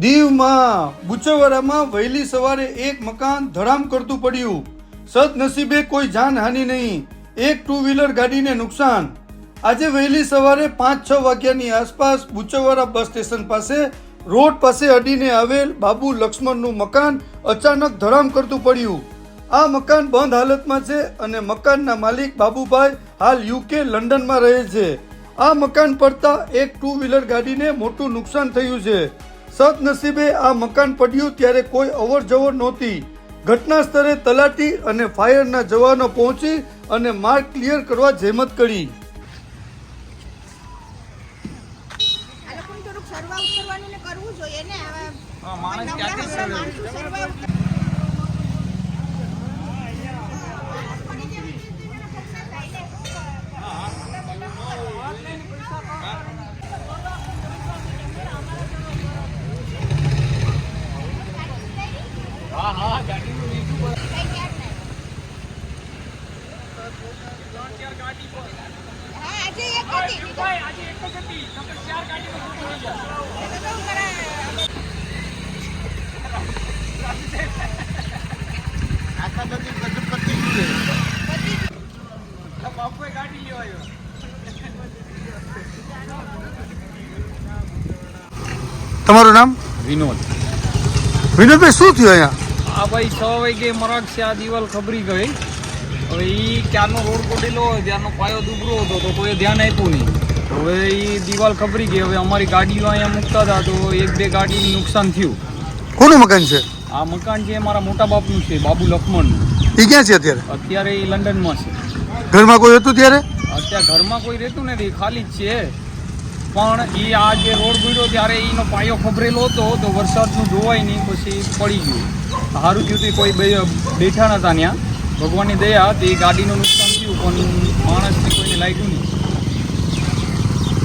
દીવમાં બુચવાડામાં વહેલી સવારે એક મકાન ધડામ કરતું પડ્યું. સદનસીબે કોઈ જાનહાનિ નહીં. એક ટુ વ્હીલર ગાડીને નુકસાન. આજે વહેલી સવારે પાંચ છ વાગ્યાની આસપાસ બુચવાડા બસ સ્ટેશન પાસે રોડ પાસે અડીને આવેલ બાબુ લક્ષ્મણનું મકાન અચાનક ધડામ કરતું પડ્યું. આ મકાન બંધ હાલતમાં છે અને મકાનના માલિક બાબુભાઈ હાલ યુકે લંડનમાં રહે છે. આ મકાન પડતા એક ટુ વ્હીલર ગાડીને મોટું નુકસાન થયું છે. સદનસીબે આ મકાન પડ્યું ત્યારે કોઈ અવર જવર નહોતી. ઘટના સ્થળે તલાટી અને ફાયરના જવાનો પહોંચી અને માર્ગ ક્લિયર કરવા જહેમત કરી આ લોકોને થોડુંક સર્વાઉટ કરવાનું ને કરવું જોઈએ ને? હવે માણસ ક્યાંથી નવરા સર્વે માણસો સર્વાઉટ હા હા ગાડીનું લીધું હા આજે એક હતી બીજો આજે એક જ હતી નકર ચાર ગાડીમાં છૂટી ગયા એટલે તો હું કરા- બાપુએ ગાડી લેવા આવ્યો તમારું નામ? વિનોદ. વિનોદભાઈ શું થયું અહીંયા? આ ભાઈ છ વાગે મરાક છે આ દિવાલ ખબરી ગઈ. હવે એ ક્યારનો રોડ કોટેલો ત્યારનો પાયો દુબરો હતો તો કોઈએ ધ્યાન આપ્યું નહીં. હવે એ દિવાલ ખબરી ગઈ હવે અમારી ગાડીઓ અહીંયા મૂકતા હતા તો એક બે ગાડીનું નુકસાન થયું. કોનું મકાન છે? આ મકાન છે મારા મોટા બાપનું છે બાબુ લક્ષ્મણનું. એ ક્યાં છે અત્યારે? અત્યારે એ લંડનમાં છે. ઘરમાં કોઈ હતું ત્યારે? અત્યારે ઘરમાં કોઈ રહેતું નથી ખાલી જ છે. પણ એ આ જે રોડ ગુડ્યો ત્યારે એનો પાયો ખબરેલો હતો તો વરસાદનું જોવાય નહીં પછી પડી ગયું. સારું થયું કોઈ બેઠા નતા ત્યાં. ભગવાનની દયા તે ગાડીનું નુકસાન થયું પણ માણસને કોઈને લાગ્યું નહીં.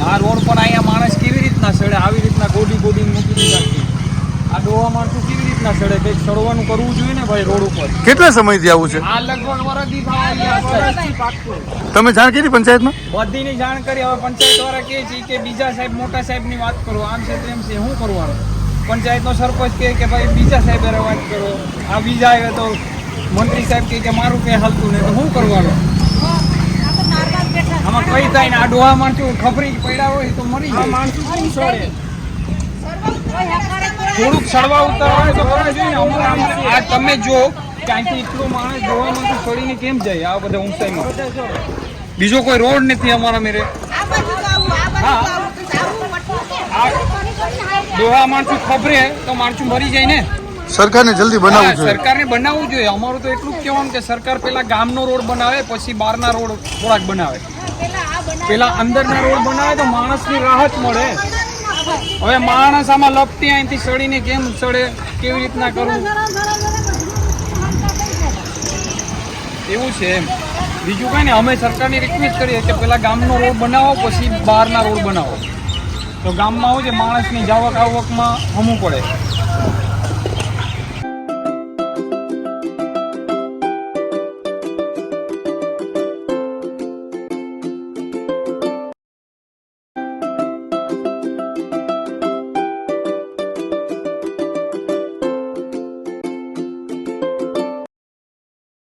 આ રોડ પર અહીંયા માણસ કેવી રીતના સડે આવી રીતના ગોડી ગોડી મૂકી દીધા આ ડોવા માણસું કેવી રીતના સડે કંઈક સડવાનું કરવું જોઈએ ને ભાઈ રોડ ઉપર? કેટલા સમયથી આવું છે? આ લગભગ વરદી તમે જાણ કરી પંચાયતમાં? બધીની જાણ કરી હવે પંચાયત વાળા કહે છે કે બીજા સાહેબ મોટા સાહેબની વાત કરો આમ છે તેમ છે શું કરવાનું? પંચાયતનો સરપંચ કહે કે ભાઈ બીજા સાહેબ વાત કરો. આ બીજા આવે તો મંત્રી સાહેબ કે મારું કંઈ હાલતું નહીં તો શું કરવાનું? આમાં કઈ થાય ને આ ડોહા માણસો ખબરી પડ્યા હોય તો મરી જાય. માણસો શું સડે? થોડુંક સડવા ઉતરવા તો કરવા જોઈએ ને. આમ આ તમે જો કે અહીંથી એટલો માણસ ડોહામાંથી સડીને કેમ જાય આ બધા ઊંચાઈમાં? બીજો કોઈ રોડ નથી અમારા મેરે. હા. ડોહા માણસો ખબરે તો માણસું મરી જાય ને. સરકારને જલ્દી બનાવવું જોઈએ. સરકારને બનાવવું જોઈએ. અમારું તો એટલું જ કહેવાનું કે સરકાર પહેલા ગામનો રોડ બનાવે પછી બહારના રોડ થોડાક બનાવે. પેલા અંદરના રોડ બનાવે તો માણસની રાહત મળે. હવે માણસ આમાં લપટી અહીંથી સડીને કેમ સડે કેવી રીતના કરવું? એવું છે એમ. બીજું કઈ ને અમે સરકારની રિક્વેસ્ટ કરીએ કે પેલા ગામનો રોડ બનાવો પછી બહારના રોડ બનાવો. તો ગામમાં આવું છે માણસની જાવક આવકમાં હમું પડે.